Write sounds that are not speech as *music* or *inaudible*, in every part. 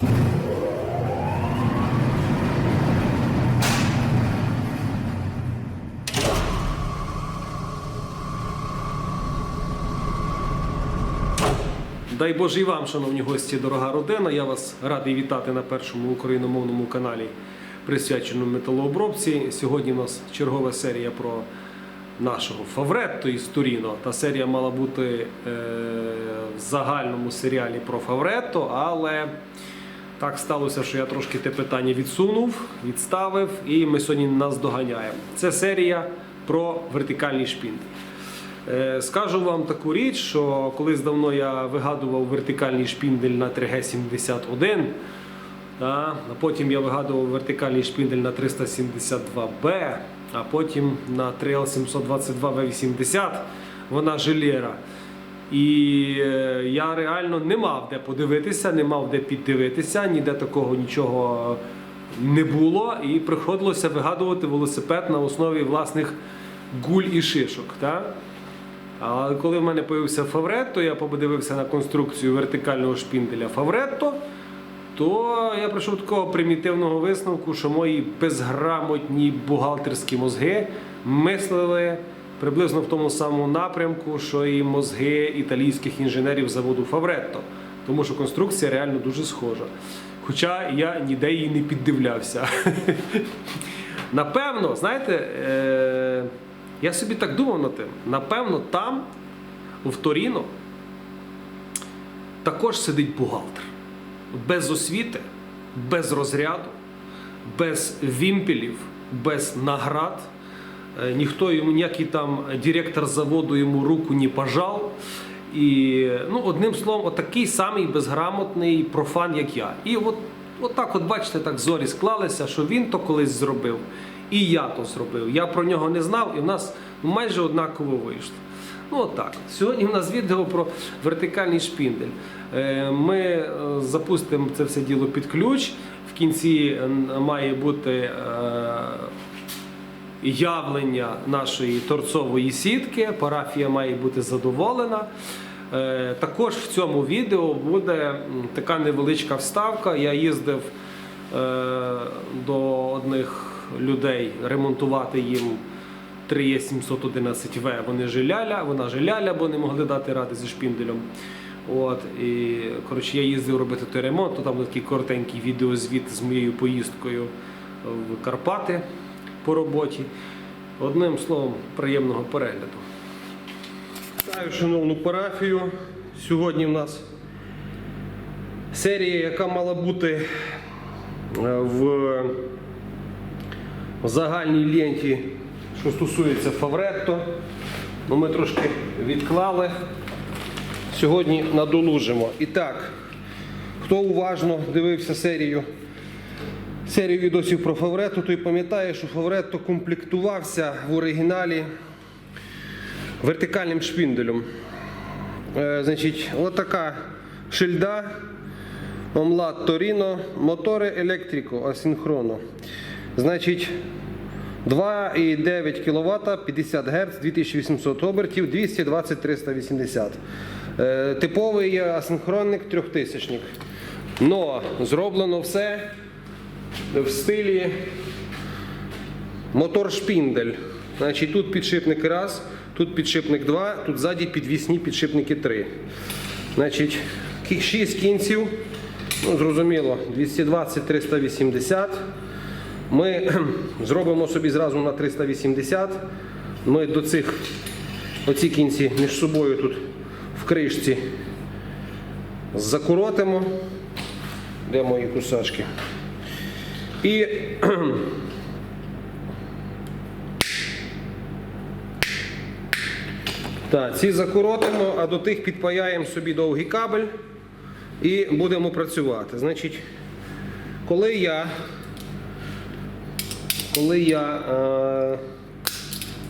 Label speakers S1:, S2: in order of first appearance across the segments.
S1: Дай Боже і вам, шановні гості, дорога родина. Я вас радий вітати на першому україномовному каналі, присвяченому металообробці. Сьогодні у нас чергова серія про нашого Фавретто із Туріно. Та серія мала бути е, в загальному серіалі про Фавретто, але так сталося, що я трошки те питання відсунув, відставив, і ми сьогодні нас доганяємо. Це серія про вертикальний шпіндель. Е, Скажу вам таку річ, що колись давно я вигадував вертикальний шпіндель на 3G71, а потім я вигадував вертикальний шпіндель на 372B, а потім на 3L722V80, вона жилєра. І е, я реально не мав де подивитися, не мав де піддивитися, ніде такого нічого не було. І приходилося вигадувати велосипед на основі власних гуль і шишок. Та? А коли в мене з'явився Фавретто, я подивився на конструкцію вертикального шпінделя Фавретто, то я прийшов до такого примітивного висновку, що мої безграмотні бухгалтерські мозги мислили приблизно в тому самому напрямку, що і мозги італійських інженерів заводу Фавретто. Тому що конструкція реально дуже схожа. Хоча я ніде її не піддивлявся. *laughs* Напевно, знаєте, е- я собі так думав над тим. Напевно, там, в Торіно, також сидить бухгалтер. Без освіти, без розряду, без вімпелів, без наград. Е, Ніхто йому, ніякий там директор заводу йому руку не пожав. І, ну, одним словом, отакий самий безграмотний профан, як я. І от, от так, от бачите, так зорі склалися, що він то колись зробив, і я то зробив. Я про нього не знав, і в нас майже однаково вийшло. Ну, от. Сьогодні в нас відео про вертикальний шпіндель. Е, Ми е, запустимо це все діло під ключ. В кінці е, має бути явлення нашої торцової сітки. Парафія має бути задоволена. Е, Також в цьому відео буде така невеличка вставка. Я їздив е, до одних людей ремонтувати їм 3Е711В. Вони жиляля, вона жиляля, бо не могли дати ради зі шпінделем. От, і, коротше, я їздив робити той ремонт, то там був такий коротенький відеозвіт з моєю поїздкою в Карпати по роботі. Одним словом, приємного перегляду. Вітаю, шановну парафію. Сьогодні в нас серія, яка мала бути е, в загальній ленті, що стосується Фавретто. Ну, ми трошки відклали. Сьогодні надолужимо. І так, хто уважно дивився серію серію відосів про Фавретто, той пам'ятає, що Фавретто комплектувався в оригіналі вертикальним шпінделем. Е, значить, отака шильда. Омлад Торіно, мотори електрико асинхроно. Значить, 2,9 кВт, 50 Гц, 2800 обертів, 220-380. Е, Типовий асинхронник трьохтисячник. Но зроблено все в стилі мотор шпіндель. Значить, тут підшипник раз, тут підшипник 2, тут ззаді підвісні підшипники 3. Значить, 6 кінців, ну, зрозуміло, 220-380. Ми *clears throat* зробимо собі зразу на 380. Ми до цих оці кінці між собою тут в кришці закоротимо. Де мої кусачки? І так, ці закоротимо, а до тих підпаяємо собі довгий кабель і будемо працювати. Значить, коли я коли я е,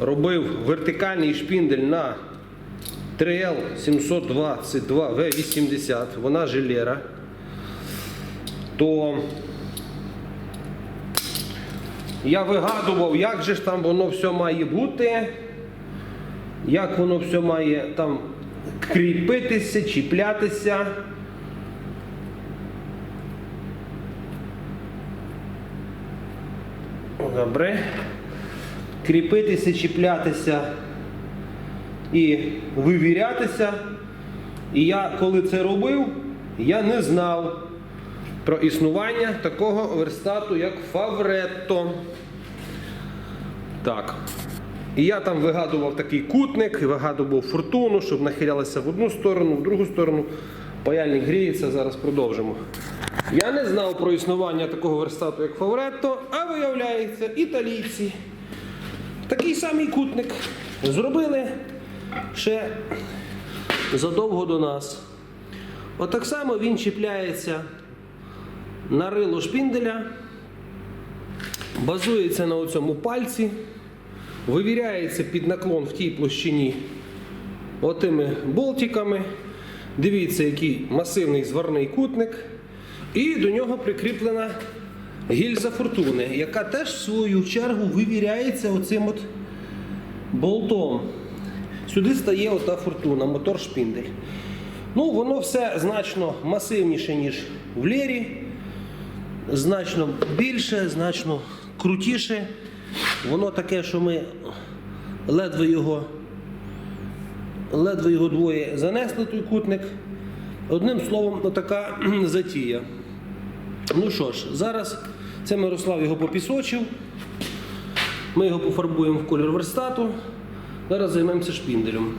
S1: робив вертикальний шпіндель на 3L722V80, вона жилера, то я вигадував, як же ж там воно все має бути, як воно все має там кріпитися, чіплятися. Добре. Кріпитися, чіплятися і вивірятися. І я, коли це робив, я не знав про існування такого верстату, як Фавретто. Так. І я там вигадував такий кутник, вигадував фортуну, щоб нахилялася в одну сторону, в другу сторону. Паяльник гріється, зараз продовжимо. Я не знав про існування такого верстату, як Фавретто, а виявляється, італійці такий самий кутник зробили ще задовго до нас. Отак само він чіпляється на рило шпінделя, базується на цьому пальці, вивіряється під наклон в тій площині отими болтиками. Дивіться, який масивний зварний кутник. І до нього прикріплена гільза фортуни, яка теж в свою чергу вивіряється оцим от болтом. Сюди стає ота фортуна, мотор шпіндель. Ну, воно все значно масивніше, ніж в лєрі, значно більше, значно крутіше. Воно таке, що ми ледве його, ледве його двоє занесли той кутник. Одним словом, така *clears throat* затія. Ну що ж, зараз це Мирослав його попісочив. Ми його пофарбуємо в колір верстату. Зараз займемося шпінделем.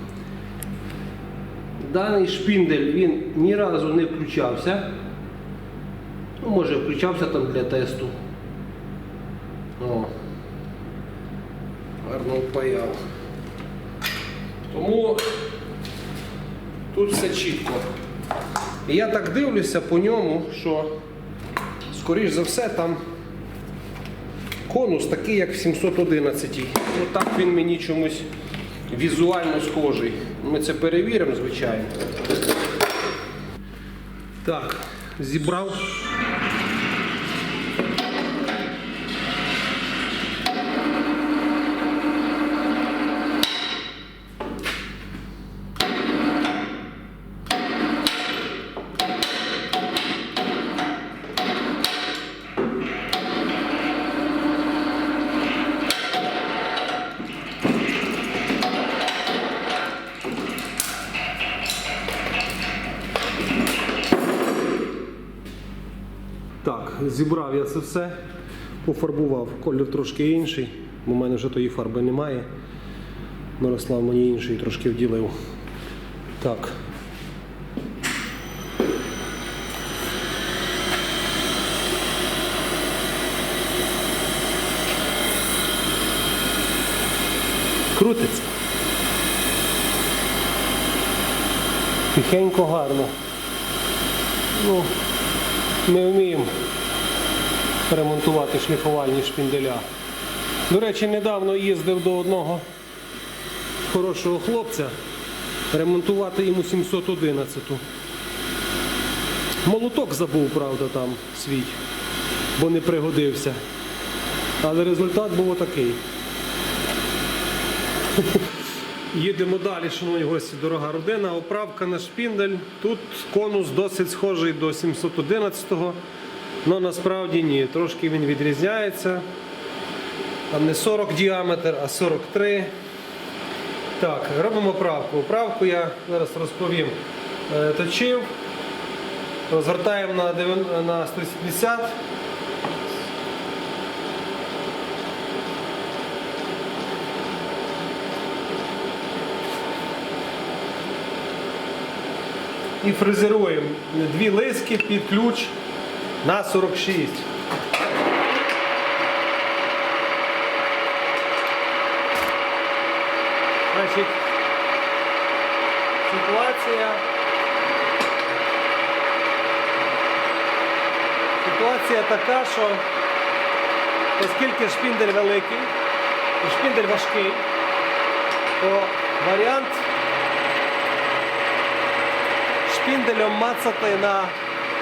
S1: Даний шпіндель він ні разу не включався. Ну, може, включався там для тесту. О. Гарно впаяв. Тому тут все чітко. І я так дивлюся по ньому, що, скоріш за все, там конус такий, як в 711. Ну так він мені чомусь візуально схожий. Ми це перевіримо, звичайно. Так, зібрав. Зібрав я це все, пофарбував. Колір трошки інший, бо в мене вже тої фарби немає. Мирослав мені інший трошки вділив. Так. Крутиться. Тихенько гарно. Ну, ми вміємо ремонтувати шліфувальні шпінделя. До речі, недавно їздив до одного хорошого хлопця ремонтувати йому 711. Молоток забув, правда, там свій, бо не пригодився. Але результат був отакий. *laughs* Їдемо далі, шановні гості, дорога родина. Оправка на шпіндель. Тут конус досить схожий до 711-го, але насправді ні. Трошки він відрізняється. Там не 40 діаметр, а 43. Так, робимо оправку. Оправку я зараз розповім. Е, Точив. Розгортаємо на, 9 на 170. і фрезеруємо дві лиски під ключ на 46. Значить, ситуація. Ситуація така, що оскільки шпіндель великий і шпіндель важкий, то варіант шпінделем мацати на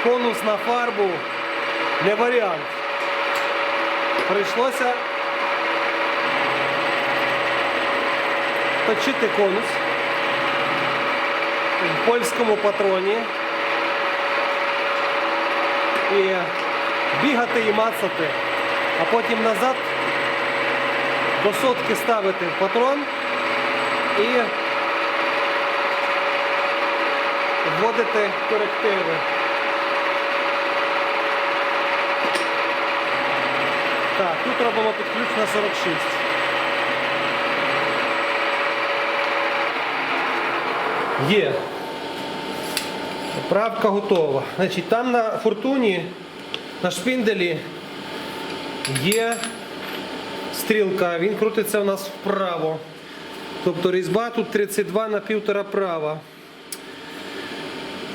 S1: конус на фарбу. Не варіант. Прийшлося. Точити конус. В польському патроні. І бігати і мацати, а потім назад до сотки ставити в патрон. І вводити корективи. Тут робимо на 46. Є. Правка готова. Значить, там на фортуні, на шпинделі є стрілка, він крутиться у нас вправо. Тобто різьба тут 32 на півтора права.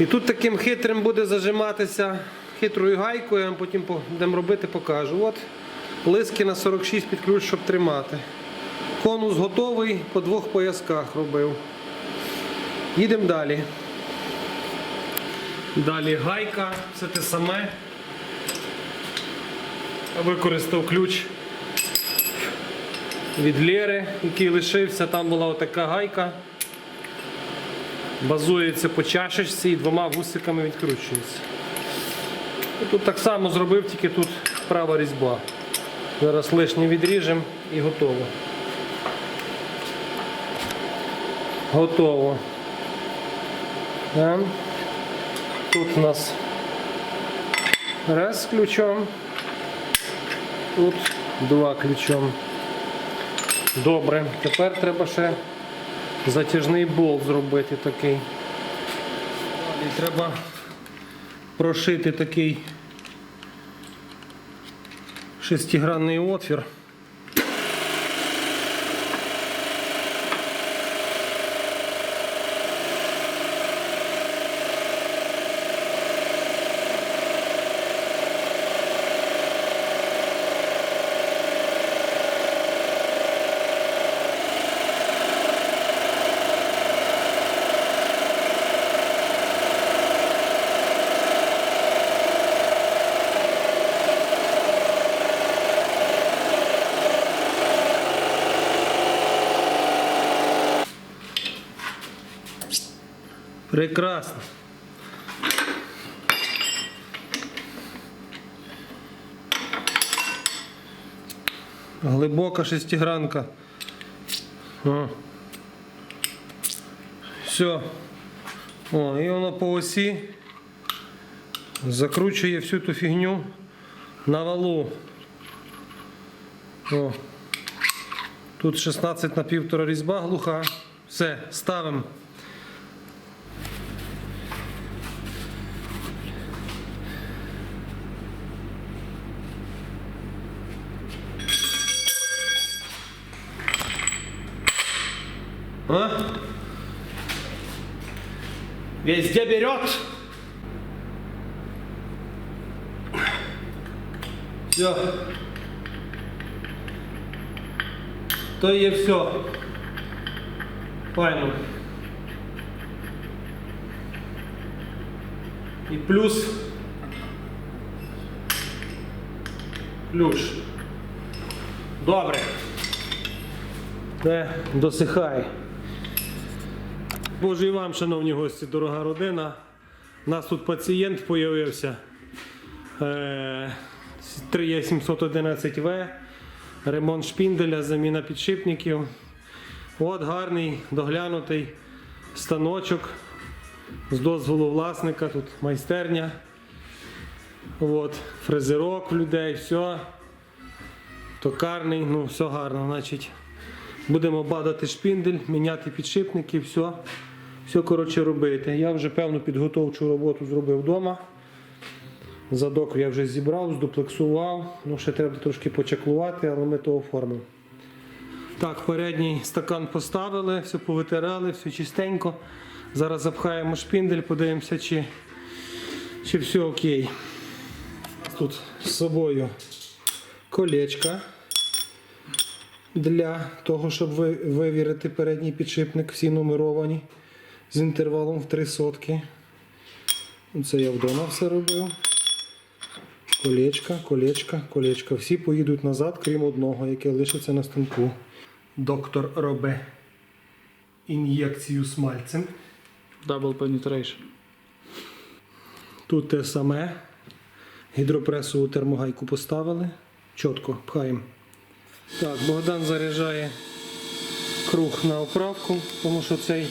S1: І тут таким хитрим буде зажиматися хитрою гайкою, потім будемо робити, покажу. От лиски на 46 під ключ, щоб тримати. Конус готовий, по двох поясках робив. Їдемо далі. Далі гайка, все те саме. Використав ключ від Лєри, який лишився. Там була отака гайка. Базується по чашечці і двома вусиками відкручується. Тут так само зробив, тільки тут права різьба. Зараз лишнє відріжемо і готово. Готово. Тут у нас раз ключом, тут два ключом. Добре, тепер треба ще затяжний болт зробити такий. Далі треба прошити такий шестигранний отвір. Прекрасно. Глибока шестигранка. О. Все. О, і воно по осі закручує всю ту фігню на валу. О. Тут 16 на півтора різьба глуха. Все, ставимо. Везде берет. Все. То є все. Файно. І плюс ключ. Добре. Те досихає. Боже і вам, шановні гості, дорога родина. У нас тут пацієнт з'явився. Е, 3Е711В, ремонт шпінделя, заміна підшипників. От гарний доглянутий станочок з дозволу власника, тут майстерня. От, фрезерок в людей, все. Токарний, ну все гарно. Значить, Будемо бадати шпіндель, міняти підшипники, все. Все коротше робити. Я вже певну підготовчу роботу зробив вдома. Задок я вже зібрав, здуплексував. Ну, ще треба трошки почаклувати, але ми то оформимо. Так, передній стакан поставили, все повитирали, все чистенько. Зараз запхаємо шпіндель, подивимося, чи, чи все окей. Тут з собою колечка для того, щоб вивірити передній підшипник, всі нумеровані з інтервалом в 3 сотки. Це я вдома все робив. Колечка, колечка, колечка. Всі поїдуть назад, крім одного, яке лишиться на станку. Доктор робить ін'єкцію смальцем.
S2: Double penetration.
S1: Тут те саме. Гідропресову термогайку поставили. Чітко пхаємо. Так, Богдан заряджає круг на оправку, тому що цей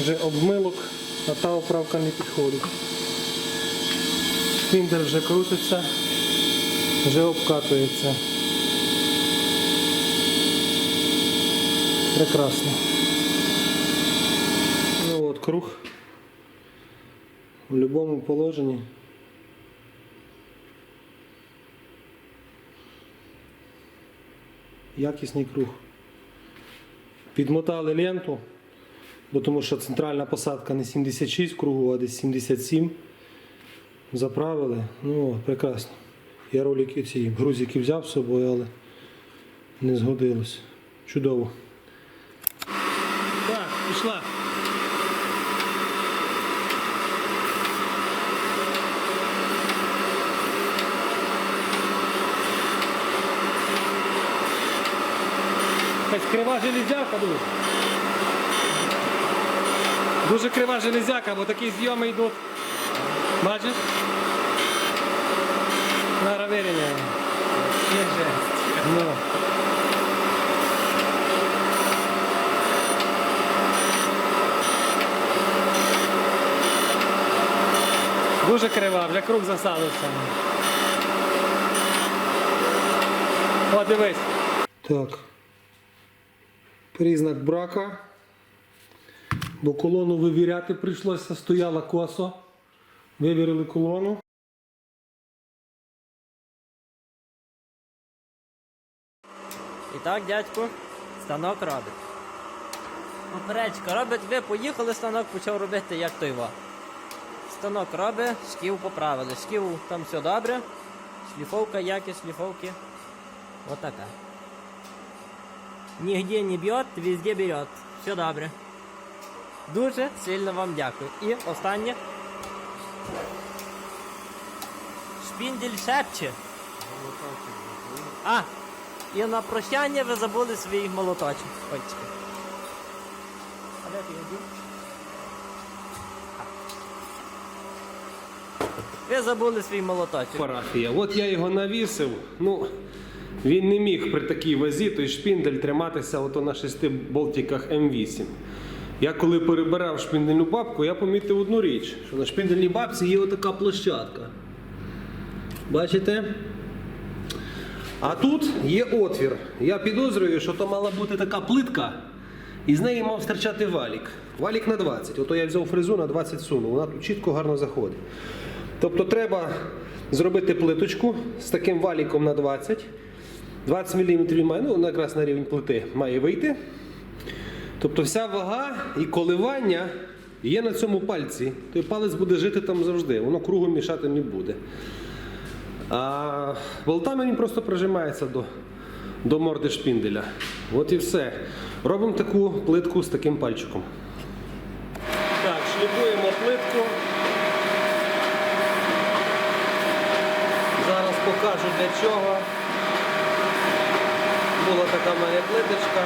S1: вже обмилок, а та оправка не підходить. Шпіндер вже крутиться, вже обкатується. Прекрасно. Ну от круг в будь-якому положенні. Якісний круг. Підмотали ленту, бо тому що центральна посадка не 76 кругу, а десь 77. Заправили. Ну, прекрасно. Я ролики ці грузики взяв з собою, але не згодилось. Чудово. Так, пішла. Якась крива железяка, дуже. Дуже крива железяка, бо такі зйоми йдуть. Бачиш? Зараз вирівняємо. Є жесть. Ну. Дуже крива, вже круг засадився. О, дивись. Так. Признак брака. Бо колону вивіряти прийшлося, стояла косо. Вивірили колону.
S3: І так, дядьку, станок робить. Поперечка робить, ви поїхали, станок почав робити як той ва. Станок робить, шків поправили. Шків там все добре. Шліфовка, якість шліфовки. Отака. Нігде не б'є, везде берет. Все добре. Дуже сильно вам дякую. І останнє. Шпіндель шепче. А, і на прощання ви забули свій молоточок. Ой. А де ти його. Ви забули свій молоточок.
S1: Парафія. От я його навісив. Ну, він не міг при такій вазі той шпіндель триматися ото на шести болтиках М8. Я коли перебирав шпіндельну бабку, я помітив одну річ, що на шпіндельній бабці є отака площадка. Бачите? А тут є отвір. Я підозрюю, що то мала бути така плитка, і з неї мав стирчати валік. Валік на 20. Ото я взяв фрезу на 20 сунув. Вона тут чітко гарно заходить. Тобто треба зробити плиточку з таким валіком на 20. 20 мм має, ну, якраз на рівень плити має вийти. Тобто вся вага і коливання є на цьому пальці. Той палець буде жити там завжди, воно кругом мішати не буде. А болтами він просто прижимається до, до морди шпінделя. От і все. Робимо таку плитку з таким пальчиком. Так, шліфуємо плитку. Зараз покажу для чого. Була така мене плиточка.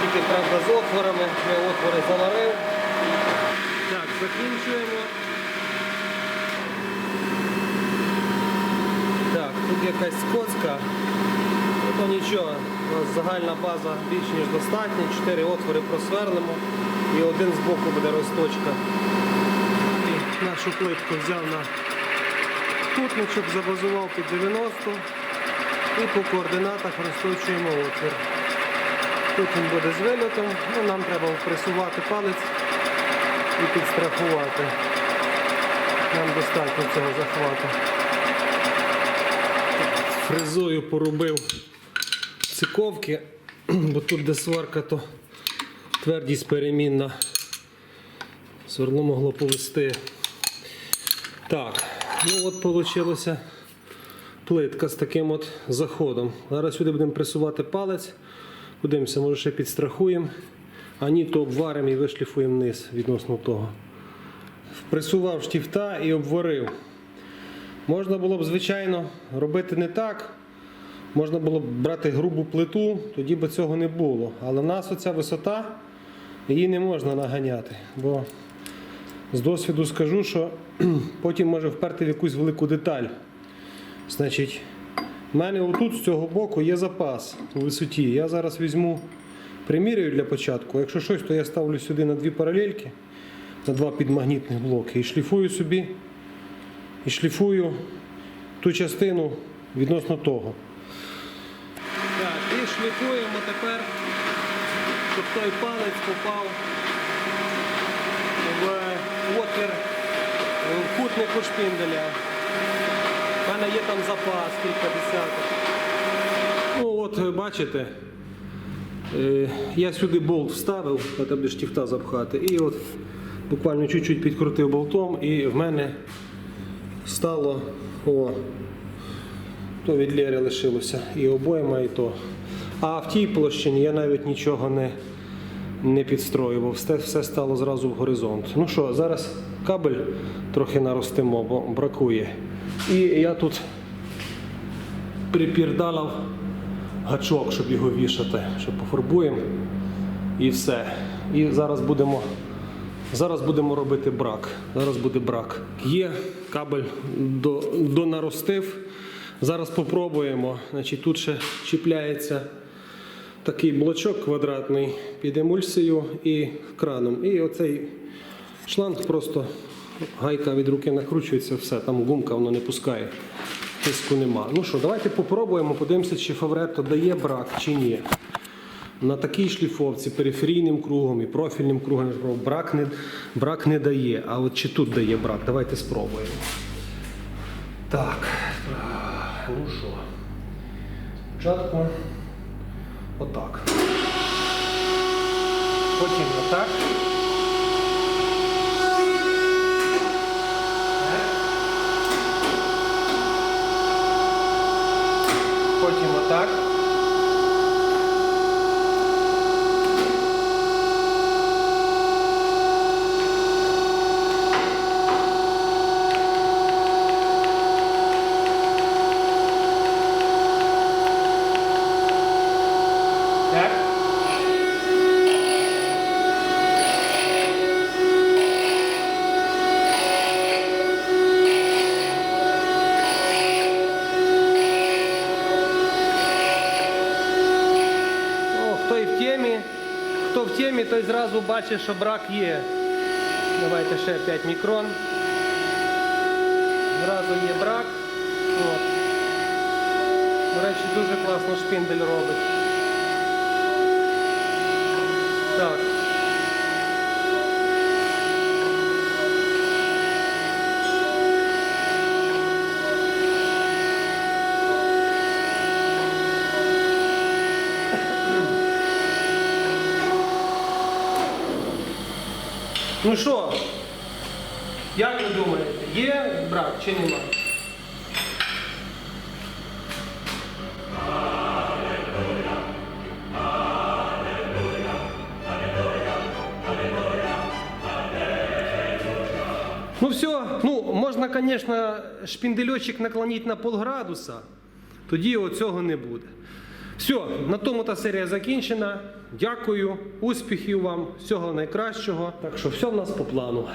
S1: Тільки правда з отворами. Я отвори заварив. Так, закінчуємо. Так, тут якась скотська. Ну то нічого, у нас загальна база більш ніж достатня. Чотири отвори просверлимо і один з боку буде розточка. І нашу плитку взяв на кутничок, забазував під 90 і по координатах розточуємо отвір. Тут він буде з вильотом, ну, нам треба впресувати палець і підстрахувати. Нам достатньо цього захвату. Фрезою порубив циковки, бо тут де сварка, то твердість перемінна. Сверло могло повести. Так, ну от вийшла плитка з таким от заходом. Зараз сюди будемо пресувати палець. Подивимося, може ще підстрахуємо. А ні, то обваримо і вишліфуємо вниз відносно того. Впресував штифта і обварив. Можна було б, звичайно, робити не так. Можна було б брати грубу плиту, тоді б цього не було. Але в нас оця висота, її не можна наганяти. Бо з досвіду скажу, що *clears throat* потім може вперти в якусь велику деталь. Значить, У мене отут з цього боку є запас у висоті. Я зараз візьму, приміряю для початку. Якщо щось, то я ставлю сюди на дві паралельки, на два підмагнітних блоки і шліфую собі, і шліфую ту частину відносно того. Так, і шліфуємо тепер, щоб той палець попав в отвір в кутнику шпинделя. У мене є там запас кілька десяток. Ну от е, бачите, е, я сюди болт вставив, там де запхати. І от буквально чуть-чуть підкрутив болтом і в мене стало о, то від Лєри лишилося і обойма, і то. А в тій площині я навіть нічого не, не підстроював. Все, все стало зразу в горизонт. Ну що, зараз кабель трохи наростимо, бо бракує. І я тут припірдалав гачок, щоб його вішати, що пофарбуємо і все. І зараз будемо, зараз будемо робити брак. Зараз буде брак. Є кабель до, донаростив. Зараз попробуємо. Значить, тут ще чіпляється такий блочок квадратний під емульсію і краном. І оцей шланг просто гайка від руки накручується, все, там гумка воно не пускає. Тиску нема. Ну що, давайте попробуємо, подивимося, чи фавретто дає брак чи ні. На такій шліфовці периферійним кругом і профільним кругом брак не, брак не дає. А от чи тут дає брак? Давайте спробуємо. Так. Ну що? Спочатку отак. Потім отак. Так. Зразу бачить, що брак є. Давайте ще 5 мікрон. Зразу є брак. От. До речі, дуже класно шпиндель робить. Так. Ну що, як ви думаєте, є брак чи нема? Ну все, ну можна, звісно, шпіндельочок наклонити на полградуса, тоді оцього не буде. Все, на тому та серія закінчена. Дякую, успіхів вам, всього найкращого. Так що все в нас по плану.